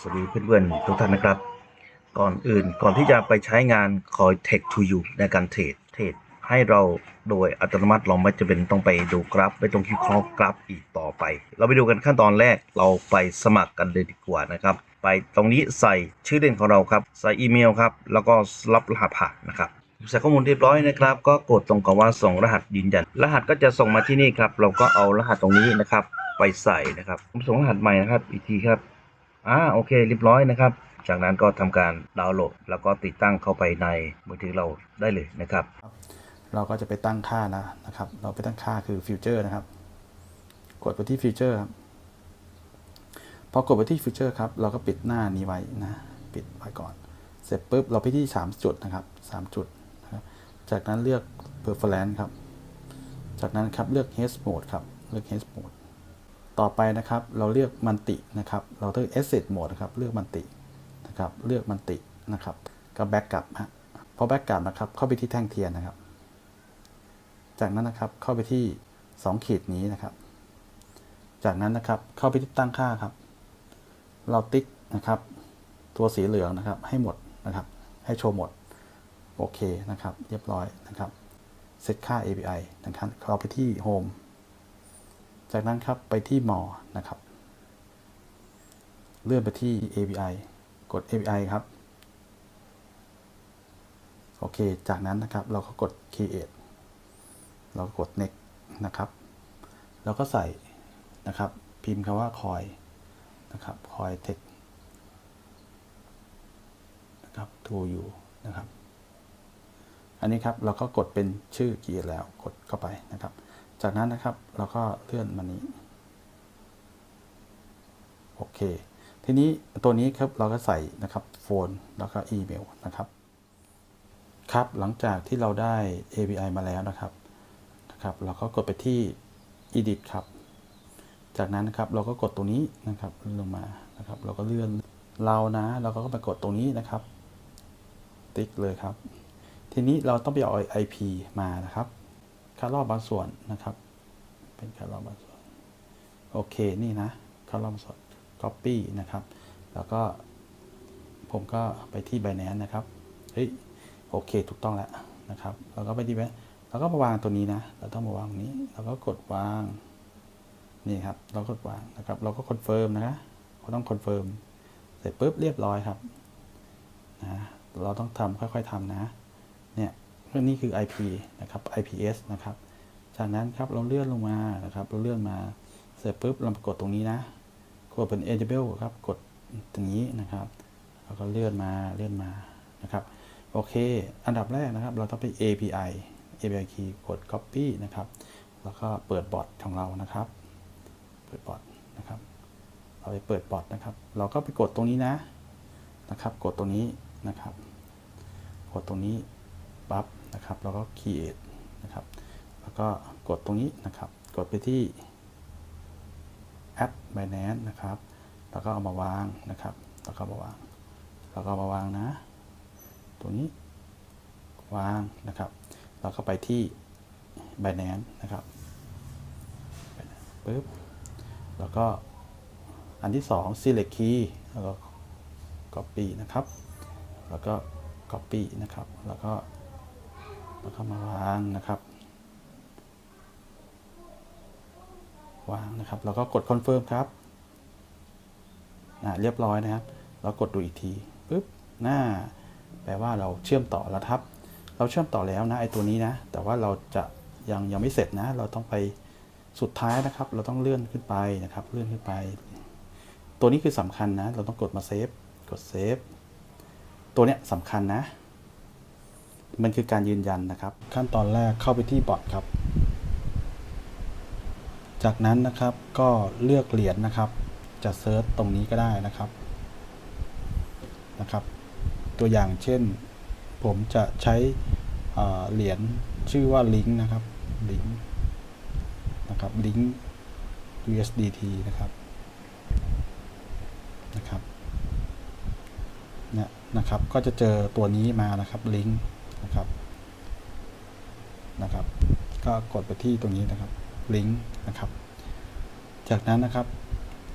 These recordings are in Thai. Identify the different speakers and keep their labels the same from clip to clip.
Speaker 1: สวัสดีเพื่อนๆทุกท่านนะครับ ก่อนอื่นก่อนที่จะไปใช้งาน Coin Tech to You ในการเทรดเทรดให้เราโดยอัตโนมัติเราไม่จะเป็นต้องไปดูกราฟไม่ต้องคิดข้อกราฟอีกต่อไป เราไปดูกันขั้นตอนแรกเราไปสมัครกันเลยดีกว่านะครับ ไปตรงนี้ใส่ชื่อเล่นของเราครับ ใส่อีเมลครับ แล้วก็รับรหัสผ่านนะครับใส่ข้อมูลเรียบร้อยนะครับ ก็กดตรงกับว่าส่งรหัสยืนยัน รหัสก็จะส่งมาที่นี่ครับ เราก็เอารหัสตรงนี้นะครับ ไปใส่นะครับผมส่งรหัสใหม่นะครับอีกทีครับ อ่าโอเคเรียบร้อยนะครับ จากนั้นก็ทำการดาวน์โหลด แล้วก็ติดตั้งเข้าไปในมือถือเราได้เลยนะครับ
Speaker 2: เราก็จะไปตั้งค่านะนะครับ เราไปตั้งค่าคือฟิวเจอร์นะครับ กดไปที่ฟิวเจอร์ครับพอกดไปที่ฟิวเจอร์ครับเราก็ปิดหน้านี้ไว้นะปิดไว้ก่อน เสร็จปุ๊บเราไปที่ 3 จุดนะครับ3จุดนะครับจากนั้นเลือก performance ครับ จากนั้นครับเลือก Hash Mode ครับเลือก Hash Mode ต่อไปนะครับ เราเลือกมันตินะครับ เราเลือก Asset Mode นะครับ เลือกมันตินะครับ เลือกมันตินะครับ ก็แบ็กกลับฮะ พอแบ็กกลับนะครับ เข้าไปที่แท่งเทียนนะครับ จากนั้นนะครับ เข้าไปที่ 2 ขีดนี้นะครับ จากนั้นนะครับ เข้าไปที่ตั้งค่าครับ เราติ๊กนะครับ ตัวสีเหลืองนะครับ ให้หมดนะครับ ให้โชว์หมด โอเคนะครับ เรียบร้อยนะครับ เซตค่า API นะครับ เราไปที่ Home จากนั้นครับไปที่ More นะครับ เลื่อนไปที่ API กด API ครับ โอเค จากนั้นนะครับเราก็กด Create เรากด next นะครับ แล้วก็ใส่นะครับ พิมพ์คำว่า coin นะครับ coin text นะครับ to you นะครับ อันนี้ครับเราก็กดเป็นชื่อเกียร์แล้วกดเข้าไปนะครับ จากนั้นนะครับเราก็เลื่อนมานี้โอเค ทีนี้ตัวนี้ครับเราก็ใส่นะครับโฟนแล้วก็อีเมลนะครับ ครับหลังจากที่เราได้ API มาแล้วนะครับนะครับเราก็กดไปที่ edit ครับ จากนั้นนะครับเราก็กดตรงนี้นะครับลงมานะครับ เราก็เลื่อนเรานะ เราก็ไปกดตรงนี้นะครับ ติ๊กเลยครับ ทีนี้เราต้องไปเอา IP มานะครับารอบบางส่วนนะครับ เป็นคารอบบางส่วน โอเค นี่นะคารอบบางส่วน copy นะครับ แล้วก็ผมก็ไปที่ Binance นะครับ เฮ้ย โอเค ถูกต้องแล้วนะครับเราก็ไปที่ Binance เราก็มาวางตัวนี้นะ เราต้องมาวางตรงนี้เราก็กดวาง นี่ครับ เรากดวางนะครับ เราก็คอนเฟิร์มนะเราต้องคอนเฟิร์ม เสร็จปุ๊บเรียบร้อยครับ นะ เราต้องทำค่อย ๆทำนะ เนี่ย องนี้คือ IP นะครับ IPS นะครับ จากนั้นครับเราเลื่อนลงมานะครับ เราเลื่อนมาเสร็จปุ๊บเรากดตรงนี้นะ กดเป็น enable ครับ กดตรงนี้นะครับแล้วก็เลื่อนมาเลื่อนมานะครับ โอเค อันดับแรกนะครับ เราต้องไป API API key กด copy นะครับ แล้วก็เปิดบอทของเรานะครับ เปิดบอทนะครับเราไปเปิดบอทนะครับ เราก็ไปกดตรงนี้นะนะครับ กดตรงนี้นะครับ กดตรงนี้ปั๊บ นะครับแล้วก็ create นะครับแล้วก็กดตรงนี้นะครับ กดไปที่ add binance นะครับ แล้วก็เอามาวางนะครับ แล้วก็มาวาง แล้วก็มาวางนะตัวนี้วางนะครับเราก็ไปที่ Binance นะครับปึ๊บแล้วก็อันที่ 2 select key แล้วก็ copy นะครับ แล้วก็ copy นะครับ แล้วก็ แล้วก็มาวางนะครับ วางนะครับ แล้วก็กด confirm ครับนะเรียบร้อยนะครับ แล้วกดดูอีกทีปึ๊บหน้า แปลว่าเราเชื่อมต่อแล้วครับ เราเชื่อมต่อแล้วนะไอตัวนี้นะ แต่ว่าเราจะยังยังไม่เสร็จนะ เราต้องไปสุดท้ายนะครับ เราต้องเลื่อนขึ้นไปนะครับ เลื่อนขึ้นไป ตัวนี้คือสำคัญนะ เราต้องกดมาเซฟ กดเซฟ ตัวเนี้ยสำคัญนะ มันคือการยืนยันนะครับ ขั้นตอนแรกเข้าไปที่บอทครับ จากนั้นนะครับก็เลือกเหรียญนะครับ จะเซิร์ชตรงนี้ก็ได้นะครับนะครับ ตัวอย่างเช่น ผมจะใช้เอ่อเหรียญชื่อว่าลิงก์นะครับลิงก์นะครับลิงก์ USDT นะครับนะครับเนี่ยนะครับก็จะเจอตัวนี้มานะครับลิงก์ นะครับนะครับ ก็กดไปที่ตรงนี้นะครับลิงก์นะครับ จากนั้นนะครับ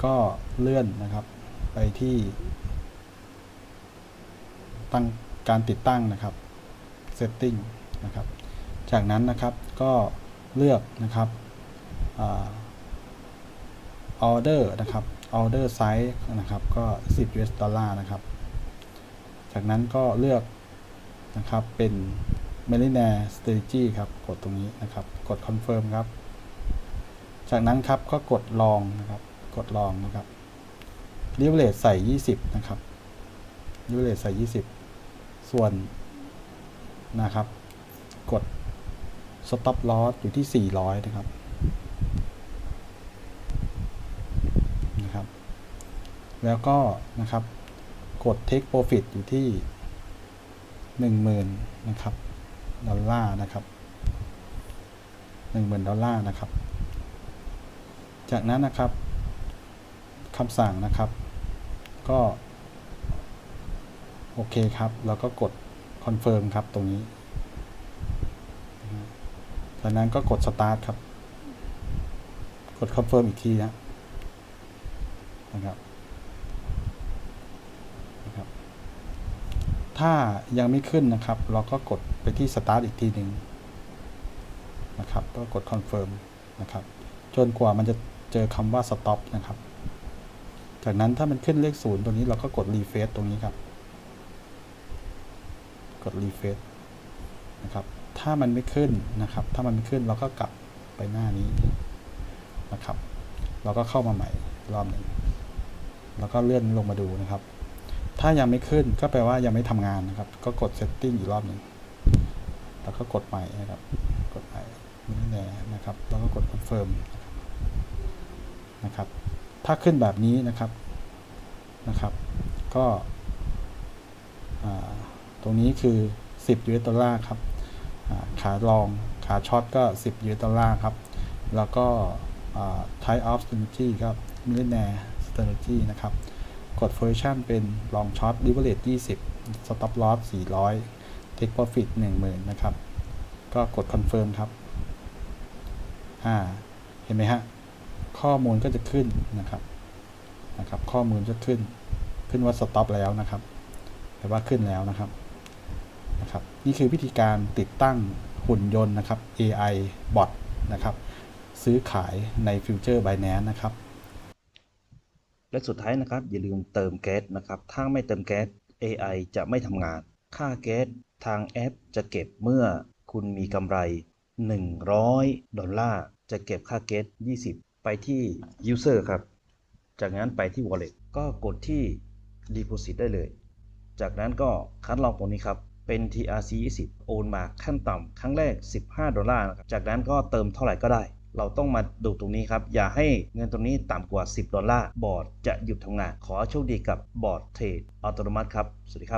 Speaker 2: ก็เลื่อนนะครับไปที่ ตั้งการติดตั้งนะครับ setting นะครับ จากนั้นนะครับก็เลือกนะครับอา order นะครับ order size นะครับ ก็ 10 US ดอลลาร์นะครับ จากนั้นก็เลือก นะครับ เป็น m e l i n a strategy ครับ กดตรงนี้นะครับ กด confirm ครับ จากนั้นครับก็กดลองนะครับ กดลองนะครับ leverage ใส่ 20 นะครับ leverage ใส่ 20 ส่วนนะครับ กด stop loss อยู่ที่ 400 นะครับนะครับ แล้วก็นะครับ กด take profit อยู่ที่ 10,000นะครับดอลลาร์นะครับ10,000ดอลลาร์นะครับ จากนั้นนะครับคำสั่งนะครับ ก็โอเคครับแล้วก็กด confirm ครับตรงนี้ จากนั้นก็กด start ครับ กด confirm อีกทีนะนะครับ ถ้ายังไม่ขึ้นนะครับ เราก็กดไปที่ start อีกทีหนึ่งนะครับ ก็กด confirm นะครับ จนกว่ามันจะเจอคำว่า stop นะครับ จากนั้นถ้ามันขึ้นเลขศูนย์ตรงนี้เราก็กด refresh ตรงนี้ครับ กด refresh นะครับ ถ้ามันไม่ขึ้นนะครับ ถ้ามันไม่ขึ้นเราก็กลับไปหน้านี้นะครับ เราก็เข้ามาใหม่รอบหนึ่งแล้วก็เลื่อนลงมาดูนะครับ ถ้ายังไม่ขึ้นก็แปลว่ายังไม่ทำงานนะครับ ก็กด setting อีกรอบหนึ่งแล้วก็กดใหม่นะครับ กดใหม่นี่แน่นะครับ แล้วก็กด confirm นะครับ ถ้าขึ้นแบบนี้นะครับนะครับ ก็ตรงนี้คือ 10 US ดอลลาร์ครับขาลองขาช็อตก็ 10 US ดอลลาร์ครับ แล้วก็อ่า type of strategy ครับ millionaire strategy นะครับ กด version เป็น long short leverage 20 stop loss 400 take profit 10,000 นะครับ ก็กด confirm ครับ อ่า เห็นไหมฮะ ข้อมูลก็จะขึ้นนะครับ นะครับ ข้อมูลจะขึ้น ขึ้นว่า stop แล้วนะครับแปลว่าขึ้นแล้วนะครับ นะครับ นี่คือวิธีการติดตั้งหุ่นยนต์นะครับ AI bot นะครับ ซื้อขายใน Future Binance นะครับ
Speaker 1: และสุดท้ายนะครับ อย่าลืมเติมแก๊สนะครับ ถ้าไม่เติมแก๊ส AI จะไม่ทำงาน ค่าแก๊สทางแอปจะเก็บเมื่อคุณมีกำไร 100 ดอลลาร์ จะเก็บค่าแก๊ส20 ไปที่ User ครับ จากนั้นไปที่ Wallet ก็กดที่ Deposit ได้เลย จากนั้นก็คัดลองตรงนี้ครับ เป็น TRC 20 โอนมาขั้นต่ำครั้งแรก 15 ดอลลาร์นะครับจากนั้นก็เติมเท่าไหร่ก็ได้ เราต้องมาดูตรงนี้ครับ อย่าให้เงินตรงนี้ต่ำกว่า 10 ดอลลาร์ บอร์ดจะหยุดทำงาน ขอโชคดีกับบอร์ดเทรดอัตโนมัติครับ สวัสดีครับ